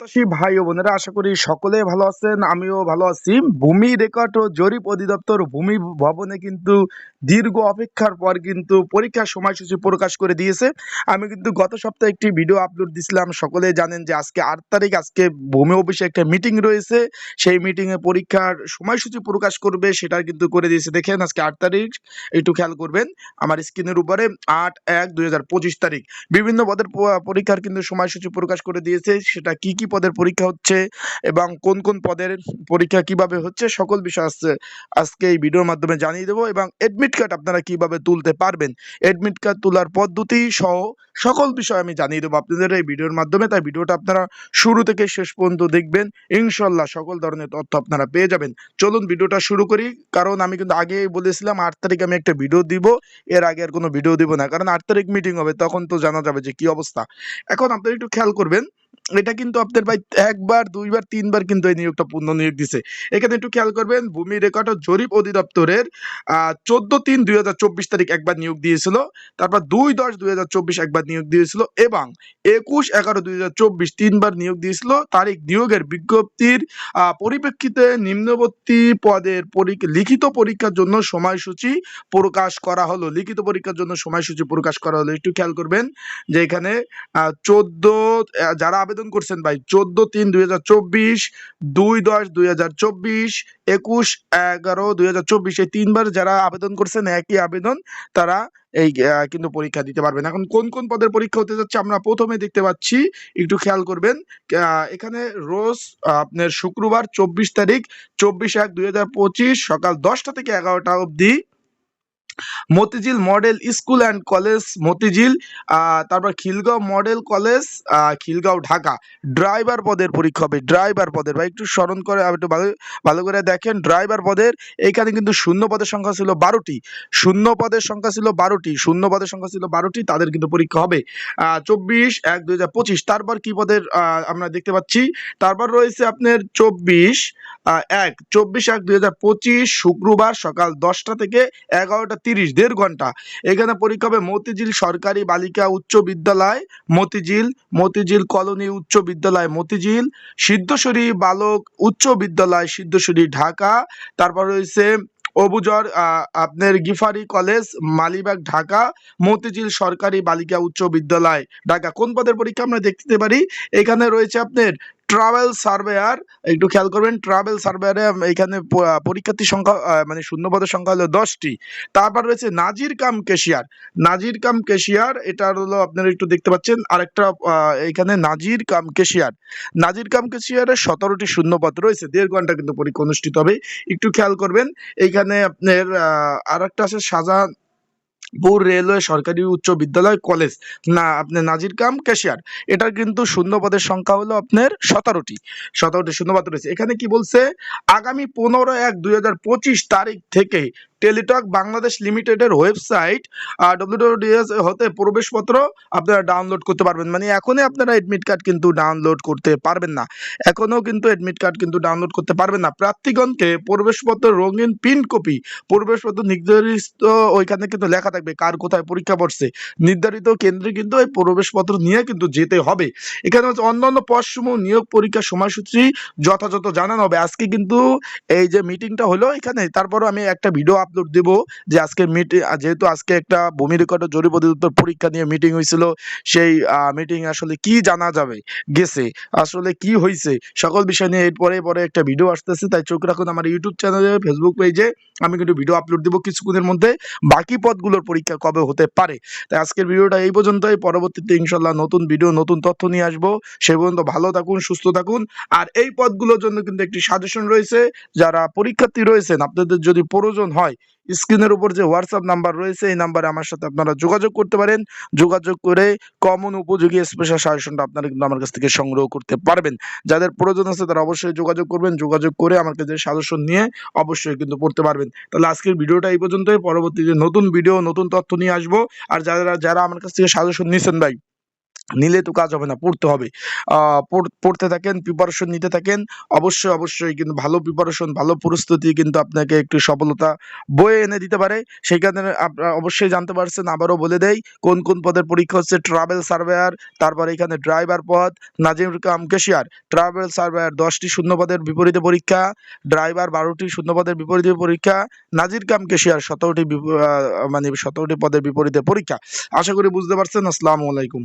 প্রত্যাশী ভাই ও বোনেরা, আশা করি সকলে ভালো আছেন, আমিও ভালো আছি। ভূমি রেকর্ড ও জরিপ অধিদপ্তর ভূমি ভবনে কিন্তু দীর্ঘ অপেক্ষার পর কিন্তু পরীক্ষার সময়সূচি প্রকাশ করে দিয়েছে। আমি কিন্তু গত সপ্তাহে একটি ভিডিও আপলোড দিছিলাম সকলে জানেন যে আজকে আট তারিখ, আজকে ভূমি অফিসে একটা মিটিং রয়েছে। সেই মিটিংয়ে পরীক্ষার সময়সূচি প্রকাশ করবে, সেটা কিন্তু করে দিয়েছে। দেখেন, আজকে আট তারিখ, একটু খেয়াল করবেন, আমার স্ক্রিনের উপরে আট এক দুই তারিখ। বিভিন্ন পদের পরীক্ষার কিন্তু সময়সূচি প্রকাশ করে দিয়েছে, সেটা কি কি পদের পরীক্ষা হচ্ছে এবং কোন কোন পদের পরীক্ষা কীভাবে হচ্ছে সকল বিষয় আসছে আজকে এই ভিডিওর মাধ্যমে জানিয়ে দেবো এবং এডমিট কার্ড আপনারা কীভাবে তুলতে পারবেন। এডমিট কার্ড তোলার পদ্ধতি সহ সকল বিষয় আমি জানিয়ে দেবো আপনাদের এই ভিডিওর মাধ্যমে। তাই ভিডিওটা আপনারা শুরু থেকে শেষ পর্যন্ত দেখবেন। ইনশাল্লাহ সকল ধরনের তথ্য আপনারা পেয়ে যাবেন। চলুন ভিডিওটা শুরু করি। কারণ আমি কিন্তু আগেই বলেছিলাম আট তারিখ আমি একটা ভিডিও দিব। এর আগে আর কোনো ভিডিও দিব না। কারণ আট তারিখ মিটিং হবে, তখন তো জানা যাবে যে কি অবস্থা। এখন আপনারা একটু খেয়াল করবেন এটা কিন্তু আপনার ভাই একবার, দুইবার, তিনবার কিন্তু এই নিয়োগটা পূর্ণ নিয়োগ দিছে। এখানে একটু খেয়াল করবেন, ভূমি রেকর্ড ও জরিপ অধিদপ্তরের চোদ্দ তিন দুই চব্বিশ তারিখ একবার নিয়োগ দিয়েছিল, তারপর দুই দশ দুই চব্বিশ একবার নিয়োগ দিয়েছিল এবং একুশ এগারো দুই চব্বিশ তিনবার নিয়োগ দিয়েছিল। তারিখ নিয়োগের বিজ্ঞপ্তির পরিপ্রেক্ষিতে নিম্নবর্তী পদের লিখিত পরীক্ষার জন্য সময়সূচি প্রকাশ করা হলো। লিখিত পরীক্ষার জন্য সময়সূচি প্রকাশ করা হলো। একটু খেয়াল করবেন যে এখানে চোদ্দ যারা আবেদন করছেন ভাই, চোদ্দ তিন দুই হাজার চব্বিশ, দুই দশ দুই হাজার চব্বিশ, একুশ এগারো দুই হাজার চব্বিশ। এই তিনবার যারা আবেদন করছেন, একই আবেদন, তারা এই কিন্তু পরীক্ষা দিতে পারবেন। এখন কোন কোন পদের পরীক্ষা হতে যাচ্ছে আমরা প্রথমে দেখতে পাচ্ছি, একটু খেয়াল করবেন। এখানে রোজ আপনার শুক্রবার চব্বিশ তারিখ, চব্বিশ এক দুই হাজার পঁচিশ, সকাল দশটা থেকে এগারোটা অবধি Motijheel model school and college Motijheel তারপর Khilgaon model college Khilgaon Dhaka. Driver পদের পরীক্ষা হবে, ড্রাইভার পদের। ভাই, একটু স্মরণ করে একটু ভালো ভালো করে দেখেন, ড্রাইভার পদের এইখানে কিন্তু শূন্য পদের সংখ্যা ছিল বারোটি। শূন্য পদের সংখ্যা ছিল বারোটি, শূন্য পদের সংখ্যা ছিল বারোটি, তাদের কিন্তু পরীক্ষা হবে চব্বিশ, এক, দুই, হাজার পঁচিশ। তারপর কি পদের আমরা দেখতে পাচ্ছি, তারপর রয়েছে আপনার চব্বিশ এক, চব্বিশ এক দুই হাজার পঁচিশ শুক্রবার সকাল দশটা থেকে এগারোটা তিরিশ, দেড় ঘণ্টা। এখানে পরীক্ষা হবে মতিঝিল সরকারি বালিকা উচ্চ বিদ্যালয়, মতিঝিল মতিঝিল কলোনি উচ্চ বিদ্যালয়, মতিঝিল, সিদ্ধেশ্বরী বালক উচ্চ বিদ্যালয়, সিদ্ধেশ্বরী ঢাকা। তারপর রয়েছে অবুজর আপনার গিফারি কলেজ, মালিবাগ ঢাকা, মতিঝিল সরকারি বালিকা উচ্চ বিদ্যালয়, ঢাকা। কোন পদের পরীক্ষা আমরা দেখতে পারি? এখানে রয়েছে আপনার ট্রাভেল সার্ভেয়ার একটু খেয়াল করবেন ট্রাভেল সার্ভেয়ারে এখানে প- আহ, পরীক্ষার্থীর সংখ্যা মানে শূন্য পদের সংখ্যা হলো দশটি। তারপর রয়েছে নাজির কাম কেশিয়ার। নাজির কাম কেশিয়ার এটা হলো আপনারা একটু দেখতে পাচ্ছেন আরেকটা এখানে নাজির কাম কেশিয়ার। নাজির কাম কেশিয়ারের সতেরোটি শূন্যপদ রয়েছে দেড় ঘণ্টা কিন্তু পরীক্ষা অনুষ্ঠিত হবে। একটু খেয়াল করবেন এইখানে আপনার আর একটা আছে শাহজাহান পুর রেলওয়ে, সরকারি উচ্চ বিদ্যালয়, কলেজ। না, আপনার নাজির কাম ক্যাশিয়ার। এটার কিন্তু শূন্য পদের সংখ্যা হলো আপনার সতেরোটি। সতেরোটি শূন্যপদ রয়েছে। এখানে কি বলছে? আগামী পনেরো এক দুই তারিখ থেকে টেলিটক বাংলাদেশ লিমিটেডের ওয়েবসাইট ডব্লিউডব্লিউডিএস হতে প্রবেশপত্র আপনারা ডাউনলোড করতে পারবেন। মানে এখনই আপনারা এডমিট কার্ড কিন্তু ডাউনলোড করতে পারবেন না। এখনও কিন্তু এডমিট কার্ড কিন্তু ডাউনলোড করতে পারবেন না। প্রার্থীগণকে প্রবেশপত্র রঙিন প্রিন্ট কপি প্রবেশপত্র নির্ধারিত ওইখানে কিন্তু লেখা থাকবে কার কোথায় পরীক্ষা পড়ছে। নির্ধারিত কেন্দ্রে কিন্তু এই প্রবেশপত্র নিয়ে কিন্তু যেতে হবে। এখানে হচ্ছে অন্যান্য পদসমূহ নিয়োগ পরীক্ষার সময়সূচি যথাযথ জানানো হবে। আজকে কিন্তু এই যে মিটিংটা হলো এখানে, তারপরও আমি একটা ভিডিও আপলোড দেব যে আজকে মিটিং যেহেতু আজকে একটা ভূমি রেকর্ড ও জরিপ অধিদপ্তর পরীক্ষা নিয়ে মিটিং হয়েছিল, সেই মিটিং আসলে কি জানা যাবে, গেছে, আসলে কি হয়েছে সকল বিষয় নিয়ে এরপরে পরে একটা ভিডিও আসতেছে, তাই চোখ রাখুন আমার ইউটিউব চ্যানেলে ফেসবুক পেজে আমি কিন্তু ভিডিও আপলোড দেবো কিছুক্ষণের মধ্যে, বাকি পদগুলোর পরীক্ষা কবে হতে পারে। তাই আজকের ভিডিওটা এই পর্যন্তই, পরবর্তীতে ইনশাল্লাহ নতুন ভিডিও নতুন তথ্য নিয়ে আসব, সে পর্যন্ত ভালো থাকুন, সুস্থ থাকুন, আর এই পদগুলোর জন্য কিন্তু একটি সাজেশন রয়েছে, যারা পরীক্ষার্থী রয়েছেন, আপনাদের যদি প্রয়োজন হয় স্ক্রিনের উপর যে হোয়াটসঅ্যাপ নাম্বার রয়েছে, এই নাম্বারে আমার সাথে আপনারা যোগাযোগ করতে পারেন। যোগাযোগ করে কমন উপযোগী স্পেশাল সাজেশনটা আপনারা কিন্তু আমার কাছ থেকে সংগ্রহ করতে পারবেন। যাদের প্রয়োজন আছে তারা অবশ্যই যোগাযোগ করবেন। যোগাযোগ করে আমার কাছে সাজেশন নিয়ে অবশ্যই কিন্তু পড়তে পারবেন। তাহলে আজকের ভিডিওটা এই পর্যন্তই। পরবর্তীতে নতুন ভিডিও নতুন তথ্য নিয়ে আসব। আর যারা যারা আমার কাছ থেকে সাজেশন নিয়েছেন ভাই নিলে তো কাজ হবে না, পড়তে হবে। পড়তে থাকেন প্রিপারেশন নিতে থাকেন, অবশ্যই অবশ্যই কিন্তু ভালো প্রিপারেশন ভালো প্রস্তুতি কিন্তু আপনাকে একটু সফলতা বয়ে এনে দিতে পারে। সেখানে আপনারা অবশ্যই জানতে পারছেন, আবারও বলে দেই, কোন কোন পদের পরীক্ষা হচ্ছে ট্রাভেল সার্ভেয়ার তারপর এখানে ড্রাইভার পদ, নাজিম কাম কেশিয়ার ট্রাভেল সার্ভেয়ার দশটি শূন্য পদের বিপরীতে পরীক্ষা ড্রাইভার বারোটি শূন্য পদের বিপরীতে পরীক্ষা, নাজির কাম কেশিয়ার সতেরোটি মানে সতেরোটি পদের বিপরীতে পরীক্ষা। আশা করি বুঝতে পারছেন, আসসালামু আলাইকুম।